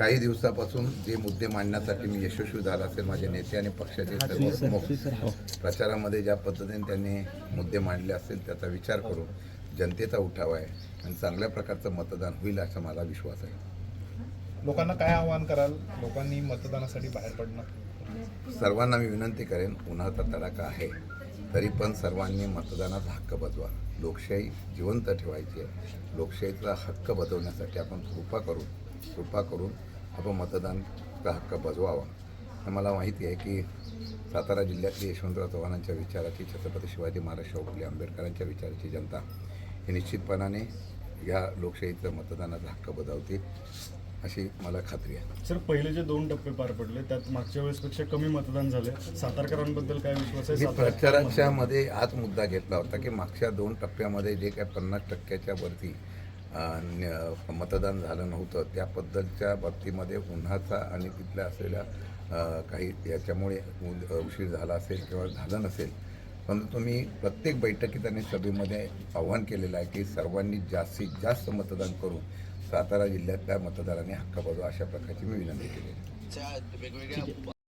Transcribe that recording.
काही दिवसापासून जे मुद्दे मांडण्यासाठी मी यशस्वी झाला असेल माझे नेते आणि पक्षाचे सर्व प्रमुख प्रचारामध्ये ज्या पद्धतीने त्यांनी मुद्दे मांडले असतील त्याचा विचार करून जनतेचा उठाव आहे आणि चांगल्या प्रकारचं मतदान होईल असा मला विश्वास आहे. लोकांना काय आवाहन कराल? लोकांनी मतदानासाठी बाहेर पडणं? सर्वांना मी विनंती करेन उन्हाचा तडाखा आहे तरी पण सर्वांनी मतदानाचा हक्क बजवा. लोकशाही जिवंत ठेवायची आहे. लोकशाहीचा हक्क बजवण्यासाठी आपण कृपा करून कृपा करून आपण मतदानचा हक्क बजवावा? मला माहिती आहे की सातारा जिल्ह्यातली यशवंतराव चव्हाणांच्या विचाराची छत्रपती शिवाजी महाराज शाहू फुले आंबेडकरांच्या विचाराची जनता ही निश्चितपणाने या लोकशाहीचं मतदानाचा हक्क बजावतील अशी मला खात्री आहे. सर पहिले जे दोन टप्पे पार पडले त्यात मागच्या वेळेसपेक्षा कमी मतदान झाले. सातारकरांबद्दल काय विश्वास आहे? प्रचाराच्या मध्ये हाच मुद्दा घेतला होता की मागच्या दोन टप्प्यामध्ये जे काय पन्नास टक्क्याच्या वरती मतदान झालं नव्हतं. त्याबद्दलच्या बाबतीमध्ये उन्हाचा आणि तिथल्या असलेल्या काही याच्यामुळे उशीर झाला असेल किंवा झालं नसेल. पण तुम्ही प्रत्येक बैठकीत आणि सभेमध्ये आव्हान केलेलं आहे की सर्वांनी जास्तीत जास्त मतदान करून सातारा जिल्ह्यातल्या मतदारांनी हक्क बजावा अशा प्रकारची मी विनंती केली. आहे.